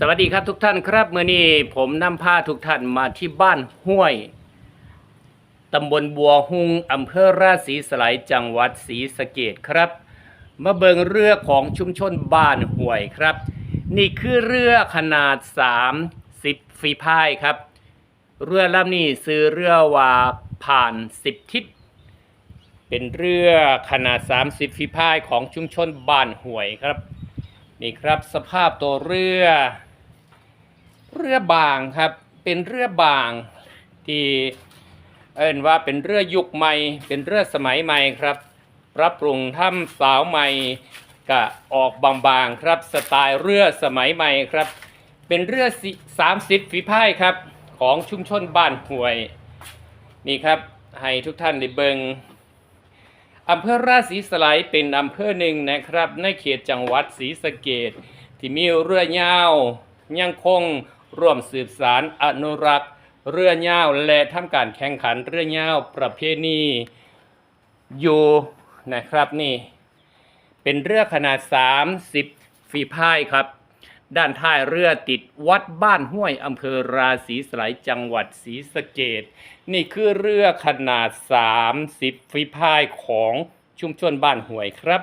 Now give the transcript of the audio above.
สวัสดีครับทุกท่านครับเมื่อนี้ผมนำพาทุกท่านมาที่บ้านห้วยตำบลบัวหุงอำเภอราศีสไลยจังหวัดศรีสะเกดครับ มาเบิงเรือของชุมชนบ้านห้วยครับ นี่คือเรือขนาด 30 ฝีพายครับ เรือลำนี้ซื้อเรือว่าผ่าน 10 ทิศ เป็นเรือขนาด 30 ฝีพายของชุมชนบ้านห้วยครับนี่ครับสภาพตัวเรือ เรือบางครับ เป็นเรือบางที่เอิ้นว่าเป็นเรือยุคใหม่ เป็นเรือสมัยใหม่ครับปรับปรุงถ้ำสาวใหม่ก็ออกบางๆครับสไตล์เรือสมัยใหม่ครับ เป็นเรือสามสิบฝีพายครับของชุมชนบ้านห้วย นี่ครับให้ทุกท่านได้เบิงอำเภอราศีสไลยเป็นอำเภอหนึ่งนะครับ ในเขตจังหวัดศรีสะเกดที่มีเรือยาวยังคง ร่วมสืบสารอนุรักษ์ เรือยาและทำการแข่งขันเรือยาประเพณีอยู่นะครับนี่ เป็นเรือขนาด 30 ฝีพายครับ ด้านท้ายเรือติดวัดบ้านห้วยอำเภอราศีสไลยจังหวัดศรีสะเกดนี่คือเรือขนาด 30 ฝีพายของชุมชนบ้านห้วยครับ